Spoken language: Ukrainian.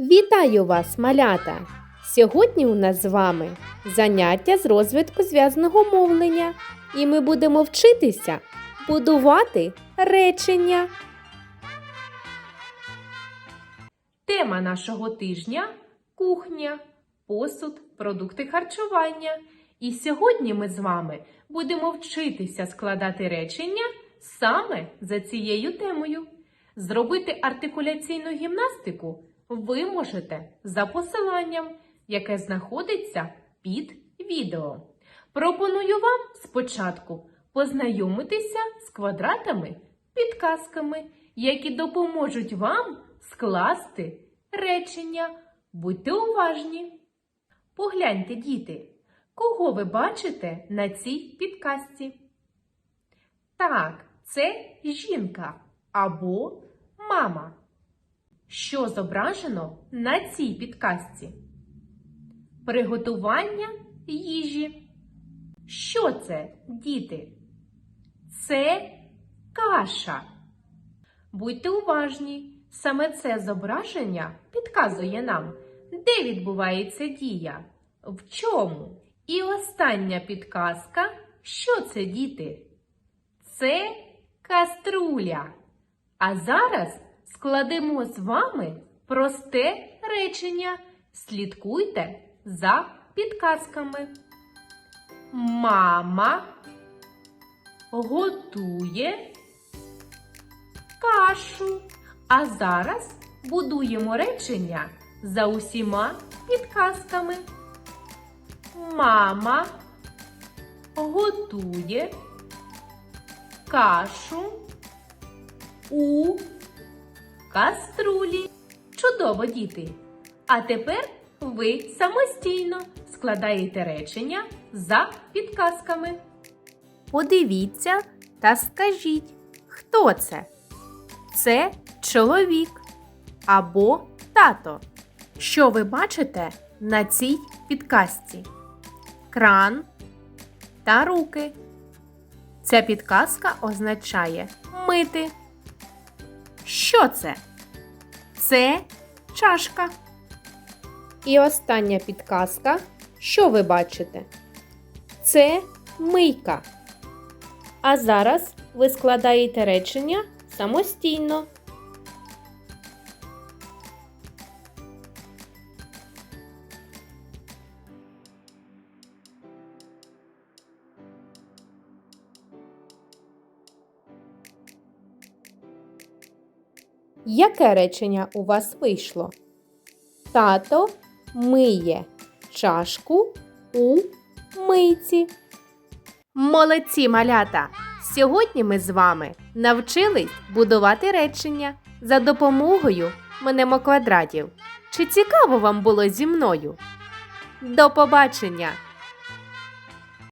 Вітаю вас, малята! Сьогодні у нас з вами заняття з розвитку зв'язного мовлення, і ми будемо вчитися будувати речення. Тема нашого тижня кухня, посуд, продукти харчування. І сьогодні ми з вами будемо вчитися складати речення саме за цією темою. Зробити артикуляційну гімнастику ви можете за посиланням, яке знаходиться під відео. Пропоную вам спочатку познайомитися з квадратами підказками, які допоможуть вам скласти речення. Будьте уважні. Погляньте, діти, кого ви бачите на цій підказці? Так, це жінка або мама. Що зображено на цій підказці? Приготування їжі. Що це, діти? Це каша. Будьте уважні, саме це зображення підказує нам, де відбувається дія, в чому. І остання підказка, що це, діти? Це каструля. А зараз складемо з вами просте речення. Слідкуйте за підказками. Мама готує кашу. А зараз будуємо речення за усіма підказками. Мама готує кашу у каструлі. Чудово, діти! А тепер ви самостійно складаєте речення за підказками. Подивіться та скажіть, хто це? Це чоловік або тато. Що ви бачите на цій підказці? Кран та руки. Ця підказка означає мити. Що це? Це чашка. І остання підказка. Що ви бачите? Це мийка. А зараз ви складаєте речення самостійно. Яке речення у вас вийшло? Тато миє чашку у мийці. Молодці малята! Сьогодні ми з вами навчились будувати речення за допомогою мнемоквадратів. Чи цікаво вам було зі мною? До побачення!